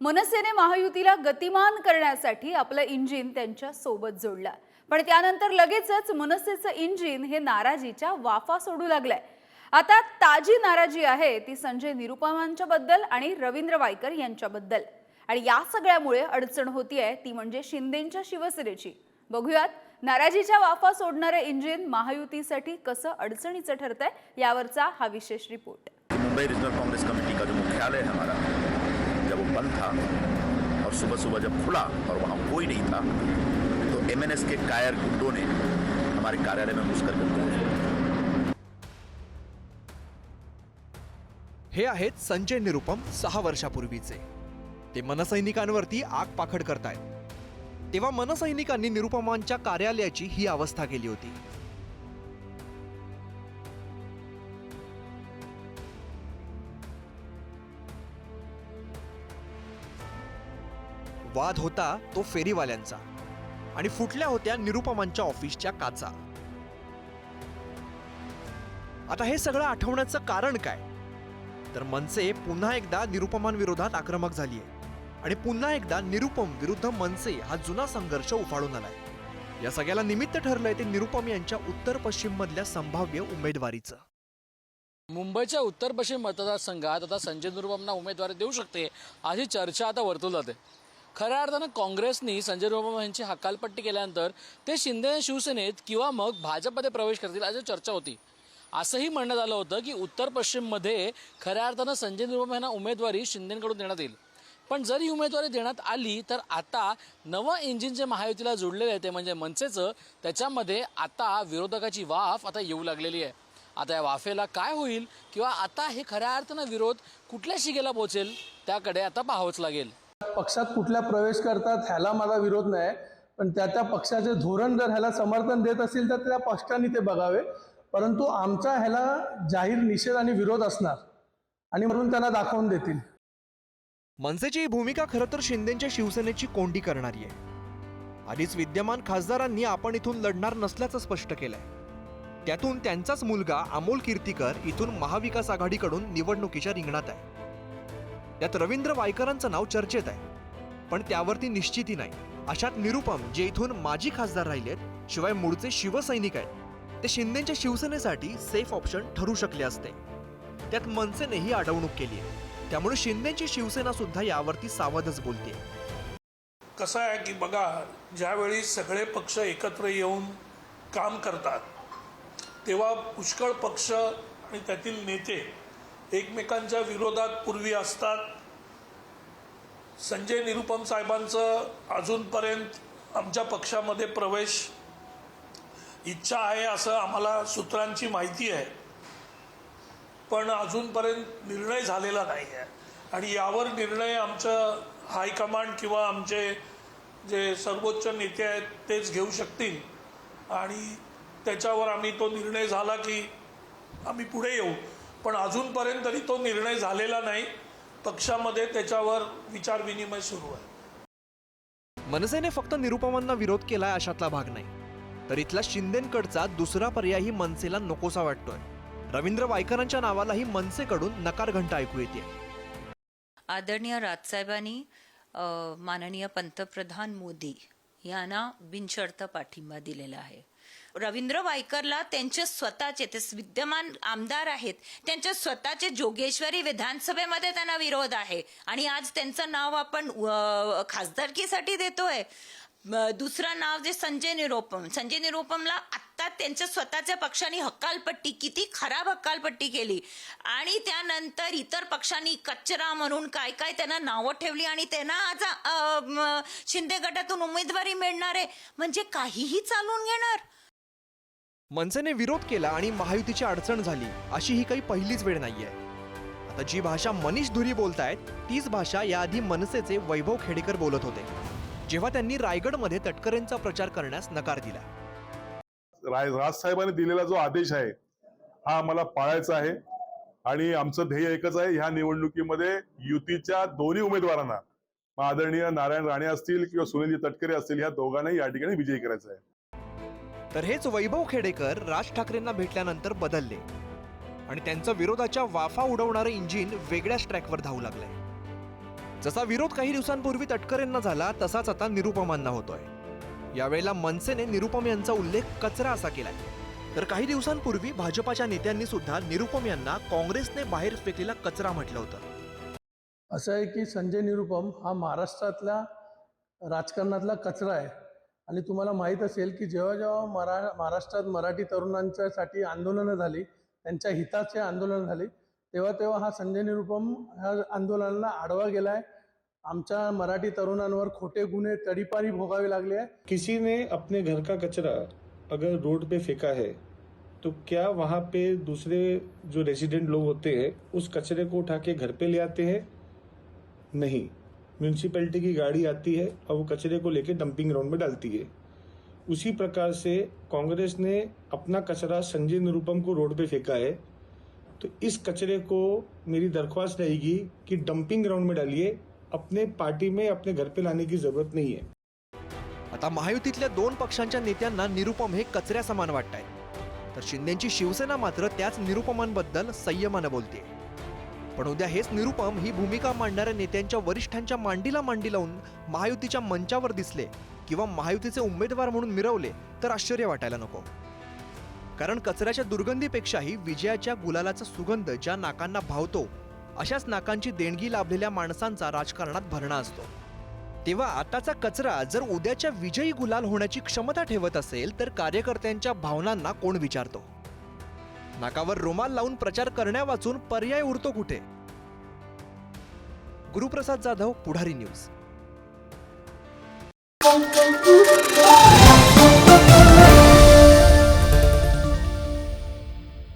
मनसेने महायुतीला गतिमान करण्यासाठी आपलं इंजिन त्यांच्यासोबत जोडलं. पण त्यानंतर लगेचच मनसेचं इंजिन हे नाराजीच्या वाफा सोडू लागलंय. आता ताजी नाराजी आहे ती संजय निरुपमांच्या बद्दल आणि रवींद्र वायकर यांच्याबद्दल. आणि या सगळ्यामुळे अडचण होतीये ती म्हणजे शिंदेच्या शिवसेनेची. बघूयात नाराजीच्या वाफा सोडणारे इंजिन महायुतीसाठी कसं अडचणीचं ठरतंय यावरचा हा विशेष report. Mumbai regional Congress committee का जो मुख्यालय है हमारा. जब वो बंद था। और सुबह सुबह जब खुला और वहाँ कोई नहीं था तो एमएनएस के कायर गुंडों ने हमारे कार्यालय में घुसकर हे आहेत संजय निरुपम सहा वर्षापूर्वीचे. ते मनसैनिकांवरती आग पाखड करतायत. तेव्हा मनसैनिकांनी निरुपमांच्या कार्यालयाची ही अवस्था केली होती. वाद होता तो फेरीवाल्यांचा आणि फुटल्या होत्या निरुपमांच्या ऑफिसच्या काचा. आता हे सगळं आठवण्याचं कारण काय? तर मनसे पुन्हा एकदा निरुपमांविरोधात आक्रमक झालीय आणि पुन्हा एकदा निरुपम विरुद्ध मनसे हा जुना संघर्ष उफाळून आलाय. या सगळ्याला निमित्त ठरलंय ते निरुपम यांच्या उत्तर पश्चिम मधल्या संभाव्य उमेदवारीचं. मुंबईच्या उत्तर पश्चिम मतदारसंघात आता संजय निरुपमना उमेदवारी देऊ शकते अशी चर्चा आता वर्तवली जाते खऱ्या अर्थानं काँग्रेसनी संजय निरुपम यांची हकालपट्टी केल्यानंतर ते शिंदे शिवसेनेत किंवा मग भाजपमध्ये प्रवेश करतील अशी चर्चा होती. असंही म्हणण्यात आलं होतं की उत्तर पश्चिममध्ये खऱ्या अर्थानं संजय निरुपम यांना उमेदवारी शिंदेकडून देण्यात येईल. पण जर ही उमेदवारी देण्यात आली तर आता नवं इंजिन जे महायुतीला जोडलेलं आहे ते म्हणजे मनसेचं त्याच्यामध्ये आता विरोधकाची वाफ आता येऊ लागलेली आहे. आता या वाफेला काय होईल किंवा आता हे खऱ्या अर्थानं विरोध कुठल्या शिगेला पोहोचेल त्याकडे आता पाहावंच लागेल. पक्षात कुठल्या प्रवेश करतात ह्याला माझा विरोध नाही. पण त्या त्या पक्षाचे धोरण जर ह्याला समर्थन देत असेल तर त्या पक्षाने ते बघावे. परंतु आमचा ह्याला जाहीर निषेध आणि विरोध असणार. आणि म्हणून त्यांना दाखवून देतील. मनसेची ही भूमिका खरं तर शिंदेच्या शिवसेनेची कोंडी करणारी आहे. आधीच विद्यमान खासदारांनी आपण इथून लढणार नसल्याचं स्पष्ट केलंय. त्यातून त्यांचाच मुलगा अमोल कीर्तीकर इथून महाविकास आघाडीकडून निवडणुकीच्या रिंगणात आहे. यात रवींद्र वायकरांचं नाव चर्चेत आहे. पण त्यावरती निश्चिती नाही. अशात निरुपम जे इथून माजी खासदार राहिलेत शिवाय मूळचे शिवसैनिक आहेत. ते शिंदेच्या शिवसेनेसाठी सेफ ऑप्शन ठरू शकले असते. त्यात मनसेनेही अडवणूक केली आहे. त्यामुळे शिंदेची शिवसेना सुद्धा यावरती सावधच बोलते कसं आहे की बघा ज्यावेळी सगळे पक्ष एकत्र येऊन काम करतात तेव्हा पुष्कळ पक्ष आणि त्यातील नेते एकमेकांच्या विरोधात पूर्वी असतात. संजय निरुपम साहेबांचं अजूनपर्यंत आमच्या पक्षामध्ये प्रवेश इच्छा आहे असं आम्हाला सूत्रांची माहिती आहे. पण अजूनपर्यंत निर्णय झालेला नाही आहे आणि यावर निर्णय आमचं हायकमांड किंवा आमचे जे सर्वोच्च नेते आहेत तेच घेऊ शकतील. आणि त्याच्यावर आम्ही तो निर्णय झाला की आम्ही पुढे येऊ. पण अजूनपर्यंत तरी तो निर्णय झालेला नाही. पक्षामध्ये त्याच्यावर विचारविनिमय सुरू आहे. मनसेने फक्त निरुपमांना विरोध केलाय अशातला भाग नाही. तर इथला शिंदेकडचा दुसरा पर्यायही मनसेला नकोसा वाटतोय. रवींद्र वायकरांच्या नावालाही मनसेकडून नकार घंटा ऐकू येते. आदरणीय राजसाहेबांनी माननीय पंतप्रधान मोदी यांना बिनशर्त पाठिंबा दिलेला आहे. रवींद्र वायकरला त्यांचे स्वतःचे ते विद्यमान आमदार आहेत त्यांचे स्वतःचे जोगेश्वरी विधानसभेमध्ये त्यांना विरोध आहे. आणि आज त्यांचं नाव आपण खासदारकीसाठी देतोय. दुसरं नाव जे संजय निरोपम. संजय निरोपमला आत्ता त्यांच्या स्वतःच्या पक्षाने हक्कालपट्टी किती खराब हक्कालपट्टी केली. आणि त्यानंतर इतर पक्षांनी कचरा म्हणून काय काय त्यांना नावं ठेवली आणि त्यांना आज शिंदे गटातून उमेदवारी मिळणार आहे. म्हणजे काहीही चालून घेणार. मनसेने विरोध केला आणि महायुतीची अडचण झाली अशी ही काही पहिलीच वेळ नाहीये. आता जी भाषा मनीष धुरी बोलतायत तीच भाषा याआधी मनसेचे वैभव खेडेकर बोलत होते. जेव्हा त्यांनी रायगडमध्ये तटकरेंचा प्रचार करण्यास नकार दिला. राय राजसाहेबांनी दिलेला जो आदेश आहे हा आम्हाला पाळायचा आहे आणि आमचं ध्येय एकच आहे ह्या निवडणुकीमध्ये युतीच्या दोन्ही उमेदवारांना आदरणीय नारायण राणे असतील किंवा सुनीलजी तटकरे असतील ह्या दोघांनाही या ठिकाणी विजयी करायचं आहे. तर हेच वैभव खेडेकर राज ठाकरेंना भेटल्यानंतर बदलले. आणि त्यांचं विरोधाच्या वाफा उडवणारं इंजिन वेगळ्याच ट्रॅकवर धावू लागलंय. जसा विरोध काही दिवसांपूर्वी तटकरेंना झाला तसाच आता निरुपमांना होतोय. यावेळेला मनसेने निरुपम यांचा उल्लेख कचरा असा केलाय. तर काही दिवसांपूर्वी भाजपाच्या नेत्यांनी सुद्धा निरुपम यांना काँग्रेसने बाहेर फेकलेला कचरा म्हटलं होतं. असं आहे की संजय निरुपम हा महाराष्ट्रातल्या राजकारणातला कचरा आहे. आणि तुम्हाला माहीत असेल की जेव्हा जेव्हा मरा महाराष्ट्रात मराठी तरुणांच्यासाठी आंदोलनं झाली त्यांच्या हिताचे आंदोलन झाली तेव्हा तेव्हा हा संजय निरुपम ह्या आंदोलनाला आडवा गेला आहे आमच्या मराठी तरुणांवर खोटे गुन्हे तडीपारी भोगावे लागले आहे किसी ने अपने घर का कचरा अगर रोड पे फेंका है तो क्या वहाँ पे दूसरे जो रेसिडेंट लोग होते हैं उस कचरे को उठा के घर पे ले आते हैं? नहीं। म्यूनसिपैलिटी की गाड़ी आती है और वो कचरे को लेकर डंपिंग ग्राउंड में डालती है। उसी प्रकार से कांग्रेस ने अपना कचरा संजय निरुपम को रोड पे फेंका है। तो इस कचरे को मेरी दरख्वास्त रहेगी कि डंपिंग ग्राउंड में डालिए अपने पार्टी में अपने घर पे लाने की जरूरत नहीं है। आता महायुतीतल्या दोन पक्षांच्या नेत्यांना निरुपम हे कचऱ्या समान वाटत तर शिंदेची शिवसेना मात्र त्याच निरुपमांबद्दल संयमानं बोलते पण उद्या हेच निरुपम ही भूमिका मांडणाऱ्या नेत्यांच्या वरिष्ठांच्या मांडीला मांडी लावून महायुतीच्या मंचावर दिसले किंवा महायुतीचे उमेदवार म्हणून मिरवले तर आश्चर्य वाटायला नको. कारण कचऱ्याच्या दुर्गंधीपेक्षाही विजयाच्या गुलालाचा सुगंध ज्या नाकांना भावतो अशाच नाकांची देणगी लाभलेल्या माणसांचा राजकारणात भरणा असतो. तेव्हा आताचा कचरा जर उद्याच्या विजयी गुलाल होण्याची क्षमता ठेवत असेल तर कार्यकर्त्यांच्या भावनांना कोण विचारतो? नाकावर रुमाल लावून प्रचार करण्या वाचून पर्याय उरतो कुठे? गुरुप्रसाद जाधव पुढारी न्यूज.